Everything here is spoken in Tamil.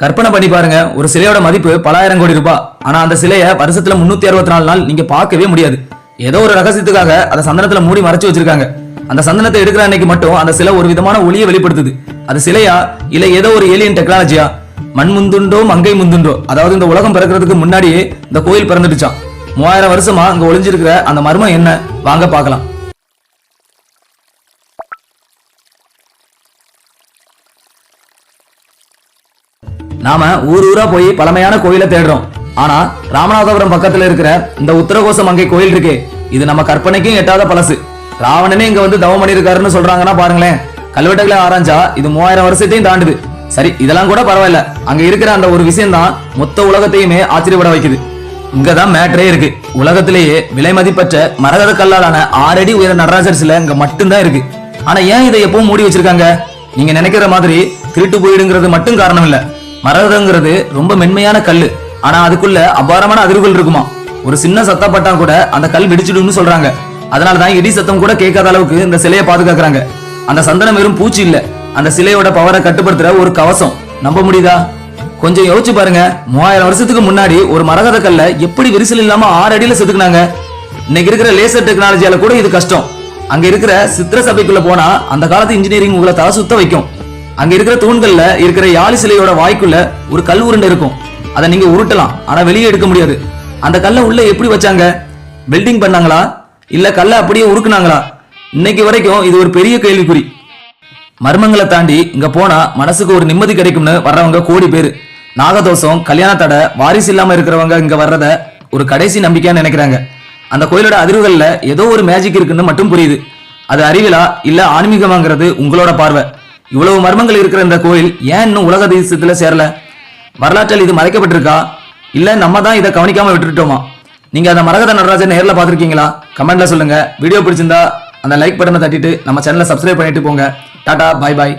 கற்பனை பண்ணி பாருங்க. ஒரு சிலையோட மதிப்பு பலாயிரம் கோடி ரூபாய் ஆனா அந்த சிலையை வருஷத்துல முன்னூத்தி அறுபத்தி நாலு நாள் நீங்க பார்க்கவே முடியாது. ஏதோ ஒரு ரகசியத்துக்காக அதை சந்தனத்துல மூடி மறைச்சு வச்சிருக்காங்க. அந்த சந்தனத்தை எடுக்கிற அன்னைக்கு மட்டும் அந்த சிலை ஒரு விதமான ஒளியை வெளிப்படுத்துது. அது சிலையா? இல்ல ஏதோ ஒரு ஏலியன் டெக்னாலஜியா மண் முந்துண்டோ மங்கை முந்துண்டோ? அதாவது இந்த உலகம் பிறக்கிறதுக்கு முன்னாடியே இந்த கோயில் பிறந்துடுச்சான் மூவாயிரம் வருஷமா அங்க ஒளிஞ்சிருக்கிற அந்த மர்மம் என்ன? வாங்க பார்க்கலாம். நாம ஊர் ஊரா போய் பழமையான கோயிலை தேடுறோம். ஆனா ராமநாதபுரம் பக்கத்துல இருக்கிற இந்த உத்தரகோச மங்கை கோயில் இருக்கே. இது நம்ம கற்பனைக்கும் எட்டாத பழசு. ராவணனே இங்க வந்து தவம் பண்ணிருக்காருன்னு சொல்றாங்கன்னா பாருங்களேன். கல்வெட்டுகளை ஆராய்ஞ்சா இது மூவாயிரம் வருஷத்தையும் தாண்டுது. சரி இதெல்லாம் கூட பரவாயில்ல. அங்க இருக்கிற அந்த ஒரு விஷயம் தான் மொத்த உலகத்தையுமே ஆச்சரியப்பட வைக்குது. இங்கதான் மேட்டரே இருக்கு. உலகத்திலேயே விலை மதிப்பற்ற மரகத கல்லாலான ஆறடி உயர நடராஜர் சிலை இங்க மட்டும்தான் இருக்கு. ஆனா ஏன் இதை எப்பவும் மூடி வச்சிருக்காங்க? நீங்க நினைக்கிற மாதிரி திருட்டு போயிடுங்கிறது மட்டும் காரணம் இல்லை. மரகதங்கிறது ரொம்ப மென்மையான கல் ஆனா அதுக்குள்ள அபாரமான அதிர்வுகள் இருக்குமா? ஒரு சின்ன சத்தப்பட்டா கூட அந்த கல் வெடிச்சிடும்னு சொல்றாங்க. அதனாலதான் இடி சத்தம் கூட கேட்காத அளவுக்கு இந்த சிலையை பாதுகாக்கிறாங்க. அந்த சந்தனம் வெறும் பூச்சி இல்ல. அந்த சிலையோட பவரை கட்டுப்படுத்துற ஒரு கவசம். நம்ப முடியுதா? கொஞ்சம் யோசிச்சு பாருங்க. மூவாயிரம் வருஷத்துக்கு முன்னாடி ஒரு மரகத கல்ல எப்படி விரிசல் இல்லாம ஆறு அடியில செதுக்குனாங்க? இன்னைக்கு இருக்கிற லேசர் டெக்னாலஜியால கூட இது கஷ்டம். அங்க இருக்கிற சித்திர சபைக்குள்ள போனா அந்த காலத்து இன்ஜினியரிங் உங்களை தலை சுத்த வைக்கும். அங்க இருக்கிற தூண்கள்ல இருக்கிற யாழி சிலையோட வாய்க்குள்ள ஒரு கல் உருண்டை இருக்கும். அதை நீங்க உருட்டலாம். ஆனா வெளியே எடுக்க முடியாது. அந்த கல்லை உள்ள எப்படி வச்சாங்க? வெல்டிங் பண்ணாங்களா? இல்ல கல்லை அப்படியே உருக்குனாங்களா? இன்னைக்கு வரைக்கும் இது ஒரு பெரிய கேள்விக்குறி. மர்மங்களை தாண்டி இங்க போனா மனசுக்கு ஒரு நிம்மதி கிடைக்கும்னு வர்றவங்க கோடி பேர். நாகதோஷம் கல்யாண தடை வாரிசு இல்லாம இருக்கிறவங்க இங்க வர்றத ஒரு கடைசி நம்பிக்கைன்னு நினைக்கிறாங்க. அந்த கோயிலோட அதிர்வுகள்ல ஏதோ ஒரு மேஜிக் இருக்குன்னு மட்டும் புரியுது. அது அறிவிலா இல்ல ஆன்மீகமாங்கிறது உங்களோட பார்வை. இவ்வளவு மர்மங்கள் இருக்கிற இந்த கோயில் ஏன் இன்னும் உலக அதிசயத்தில் சேரல? வரலாற்றில் இது மறைக்கப்பட்டிருக்கா? இல்லை நம்ம தான் இதை கவனிக்காம விட்டுட்டோமா? நீங்க அந்த மரகத நடராஜன் நேரில் பார்த்துருக்கீங்களா? கமெண்ட்ல சொல்லுங்க. வீடியோ பிடிச்சிருந்தா அந்த லைக் பட்டனை தட்டிட்டு நம்ம சேனலை சப்ஸ்கிரைப் பண்ணிட்டு போங்க. டாடா பாய் பாய்